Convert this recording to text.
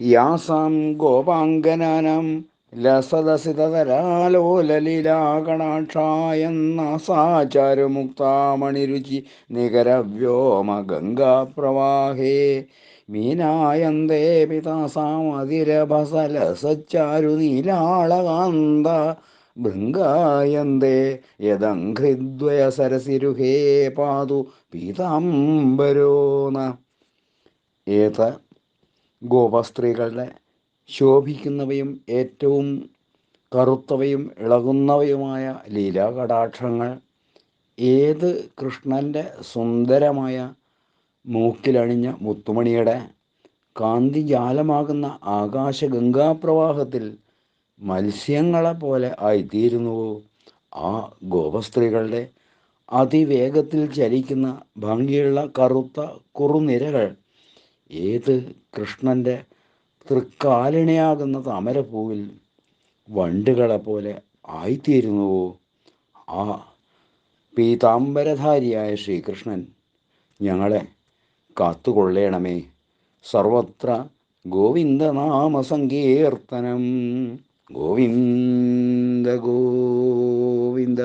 യാസാം ഗോപാംഗനാനാം ലസദസിതരാലോലലീലാകണാക്ഷായെന്ന സാചാരുമുക്താമണിരുചി നികരവ്യോമ ഗംഗാപ്രവാഹേ മീനായന്തേ പിതാസാമതിരഭസലസച്ചാരുനീലാളകാന്ത ഭൃംഗായന്തേ യദഘ്രിദ്വയ സരസിരുഹേ പാതു പീതാംബരോന ഏത ഗോപസ്ത്രീകളുടെ ശോഭിക്കുന്നവയും ഏറ്റവും കറുത്തവയും ഇളകുന്നവയുമായ ലീലാകടാക്ഷങ്ങൾ ഏത് കൃഷ്ണന്റെ സുന്ദരമായ മൂക്കിലണിഞ്ഞ മുത്തുമണിയുടെ കാന്തിജാലമാകുന്ന ആകാശഗംഗാപ്രവാഹത്തിൽ മത്സ്യങ്ങളെ പോലെ ആയിത്തീരുന്നുവോ ആ ഗോപസ്ത്രീകളുടെ അതിവേഗത്തിൽ ചലിക്കുന്ന ഭംഗിയുള്ള കറുത്ത കുറുനിരകൾ ഏത് കൃഷ്ണന്റെ തൃക്കാലിണയാകുന്ന താമരപ്പൂവിൽ വണ്ടുകളെ പോലെ ആയിത്തീരുന്നുവോ? ആ പീതാംബരധാരിയായ ശ്രീകൃഷ്ണൻ ഞങ്ങളെ കാത്തുകൊള്ളേണമേ. സർവത്ര ഗോവിന്ദനാമസങ്കീർത്തനം. ഗോവിന്ദ ഗോവിന്ദ.